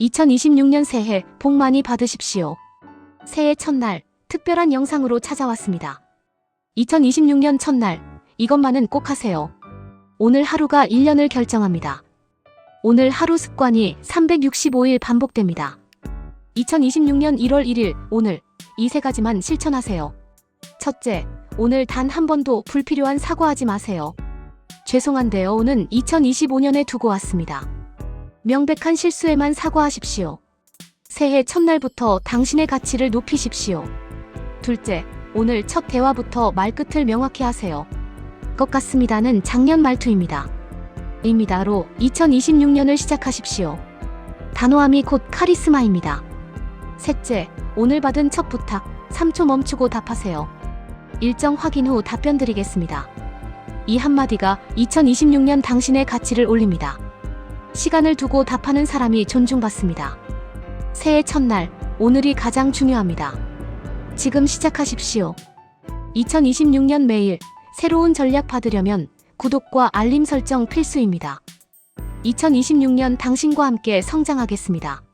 2026년 새해 복 많이 받으십시오. 새해 첫날 특별한 영상으로 찾아왔습니다. 2026년 첫날 이것만은 꼭 하세요. 오늘 하루가 1년을 결정합니다. 오늘 하루 습관이 365일 반복됩니다. 2026년 1월 1일 오늘 이 세 가지만 실천하세요. 첫째, 오늘 단 한 번도 불필요한 사과하지 마세요. 죄송한데요는 2025년에 두고 왔습니다. 명백한 실수에만 사과하십시오. 새해 첫날부터 당신의 가치를 높이십시오. 둘째, 오늘 첫 대화부터 말끝을 명확히 하세요. 것 같습니다는 작년 말투입니다. 입니다로 2026년을 시작하십시오. 단호함이 곧 카리스마입니다. 셋째, 오늘 받은 첫 부탁 3초 멈추고 답하세요. 일정 확인 후 답변 드리겠습니다. 이 한마디가 2026년 당신의 가치를 올립니다. 시간을 두고 답하는 사람이 존중받습니다. 새해 첫날, 오늘이 가장 중요합니다. 지금 시작하십시오. 2026년 매일 새로운 전략 받으려면 구독과 알림 설정 필수입니다. 2026년 당신과 함께 성장하겠습니다.